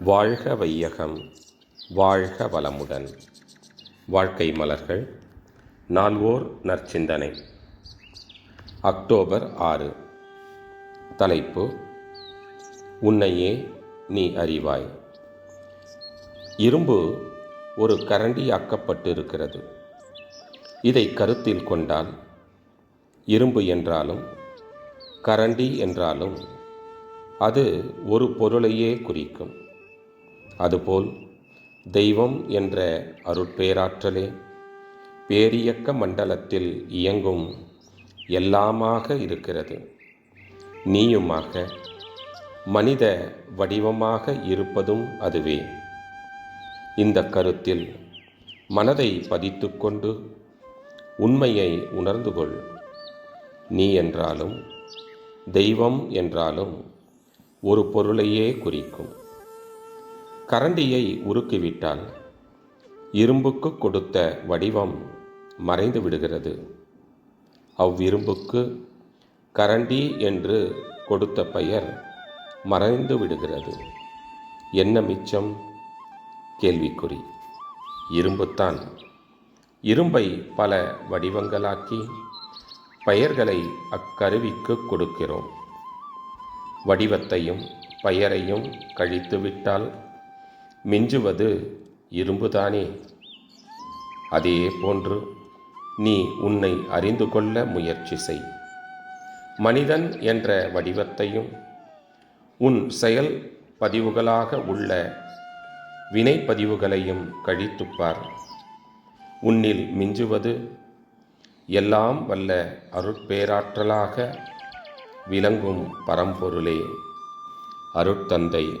வாழ்க வையகம் வாழ்க வளமுடன். வாழ்க்கை மலர்கள் நால்வோர் நற்சிந்தனை. அக்டோபர் ஆறு. தலைப்பு உன்னையே நீ அறிவாய். இரும்பு ஒரு கரண்டியாக்கப்பட்டிருக்கிறது இதை கருத்தில் கொண்டால் இரும்பு என்றாலும் கரண்டி என்றாலும் அது ஒரு பொருளையே குறிக்கும். அதுபோல் தெய்வம் என்ற அருட்பேராற்றலே பேரியக்க மண்டலத்தில் இயங்கும் எல்லாமாக இருக்கிறது. நீயுமாக மனித வடிவமாக இருப்பதும் அதுவே. இந்த கருத்தில் மனதை பதித்துக்கொண்டு உண்மையை உணர்ந்து கொள். நீ என்றாலும் தெய்வம் என்றாலும் ஒரு பொருளையே குறிக்கும். கரண்டியை உருக்கிவிட்டால் இரும்புக்கு கொடுத்த வடிவம் மறைந்து விடுகிறது. அவ்விரும்புக்கு கரண்டி என்று கொடுத்த பெயர் மறைந்து விடுகிறது. என்ன மிச்சம்? கேள்விக்குறி. இரும்புத்தான். இரும்பை பல வடிவங்களாக்கி பெயர்களை அக்கருவிக்கு கொடுக்கிறோம். வடிவத்தையும் பெயரையும் கழித்துவிட்டால் மிஞ்சுவது இரும்புதானே? அதே போன்று நீ உன்னை அறிந்து கொள்ள முயற்சி செய். மனிதன் என்ற வடிவத்தையும் உன் செயல் பதிவுகளாக உள்ள வினைப்பதிவுகளையும் கழித்துப்பார் உன்னில் மிஞ்சுவது எல்லாம் வல்ல அருட்பேராற்றலாக விளங்கும் பரம்பொருளே. அருட்தந்தை